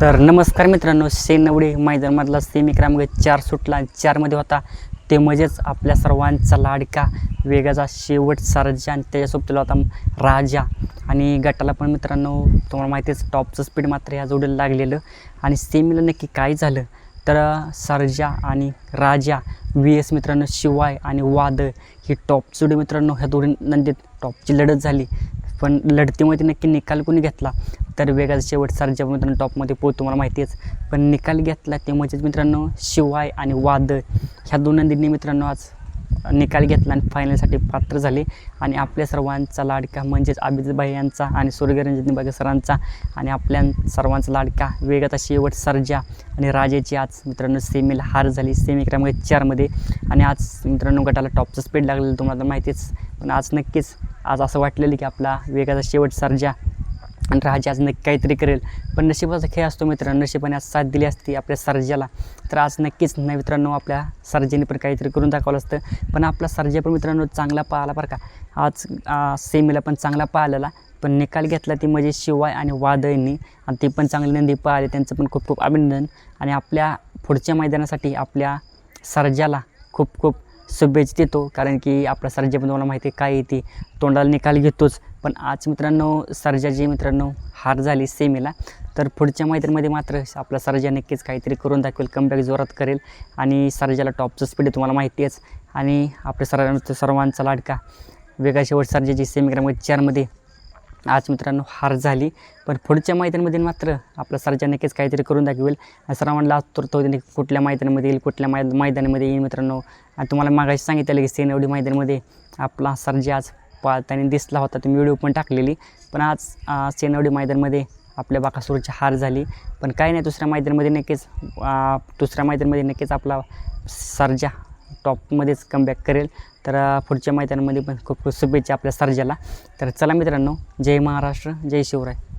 तर नमस्कार मित्रांनो शेनवडे मैदानमधला सेमी क्रमांक चार सुटला. चारमध्ये होता ते म्हणजेच आपल्या सर्वांचा लाडका वेगाचा शेवट सरजा आणि त्याच्यासोबतीला होता राजा. आणि गटाला पण मित्रांनो तुम्हाला माहितीच टॉपचं स्पीड मात्र या जोडीला लागलेलं. आणि सेमीला नक्की काय झालं? तर सरजा आणि राजा व्ही एस मित्रांनो शिवाय आणि वादळ ही टॉप जोडी मित्रांनो ह्या दोन्ही नंदीत टॉपची लढत झाली. पण लढतीमध्ये नक्की निकाल कोणी घेतला? तर वेगाचा शेवट सरजा मित्रांनो टॉपमध्ये पोहोच तुम्हाला माहिती आहेच पण निकाल घेतला ते म्हणजेच मित्रांनो शिवाय आणि वादळ. ह्या दोन नंदींनी मित्रांनो आज निकाल घेतला आणि फायनलसाठी पात्र झाले. आणि आपल्या सर्वांचा लाडका म्हणजेच अभिजितभाई यांचा आणि सूर्यरंजनी बागे सरांचा आणि आपल्या सर्वांचा लाडका वेगाचा शेवट सर्जा आणि राजाची आज मित्रांनो सेमीला हार झाली. सेमी क्रमांक चारमध्ये. आणि आज मित्रांनो गटाला टॉपचं स्पीड लागलेलं तुम्हाला तर माहितीच. पण आज नक्कीच आज असं वाटलेलं की आपला वेगाचा शेवट सर्जा आणि राजा आज नक्की काहीतरी करेल. पण नशिबाचा खेळ असतो मित्रांनो नशिबाने आज साथ दिली असती आपल्या सर्जाला. तर आज नक्कीच नाही मित्रांनो आपल्या सर्जेने पण काहीतरी करून दाखवलं असतं. पण आपला सर्जा पण मित्रांनो चांगला पाहिला बरं का. आज सेमीला पण चांगला पाहिलेला. पण निकाल घेतला ती म्हणजे शिवाय आणि वादळनी. आणि ते पण चांगली नंदी पाहिले. त्यांचं पण खूप खूप अभिनंदन. आणि आपल्या पुढच्या मैदानासाठी आपल्या सर्जाला खूप खूप शुभेच्छा देतो. कारण की आपला सर्जा पण तुम्हाला माहिती आहे काय येते तोंडाला निकाल घेतोच. पण आज मित्रांनो सर्जाची मित्रांनो हार झाली सेमीला. तर पुढच्या मैत्रीमध्ये मात्र आपला सर्जा नक्कीच काहीतरी करून दाखवेल कमबॅक जोरात करेल. आणि सर्जाला टॉपचं स्पीड आहे तुम्हाला माहिती आहेच. आणि आपल्या सर्व सर्वांचा लाडका. वेगाशेवट सर्जाची सेमी चारमध्ये आज मित्रांनो हार झाली पण पुढच्या मैदानामध्ये मात्र आपला सरजा नक्कीच काहीतरी करून दाखवेल. सर्वांना आतुरता होते की कुठल्या मैदानामध्ये येईल कुठल्या मै मैदानामध्ये येईल मित्रांनो. आणि तुम्हाला मागाशी सांगितलं की सेनवडी मैदानामध्ये आपला सरजा आज पाळताना दिसला होता तुम्ही व्हिडिओ पण टाकलेली. पण आज अं, सेनवडी मैदानामध्ये आपल्या बाकासूरची हार झाली. पण काही नाही दुसऱ्या मैदानामध्ये नक्कीच दुसऱ्या मैदानामध्ये नक्कीच आपला सरजा टॉपमध्येच कमबॅक करेल. तर पुढच्या मैदानामध्ये पण खूप खूप शुभेच्छा आपल्या सर्जाला. तर चला मित्रांनो जय महाराष्ट्र जय शिवराय.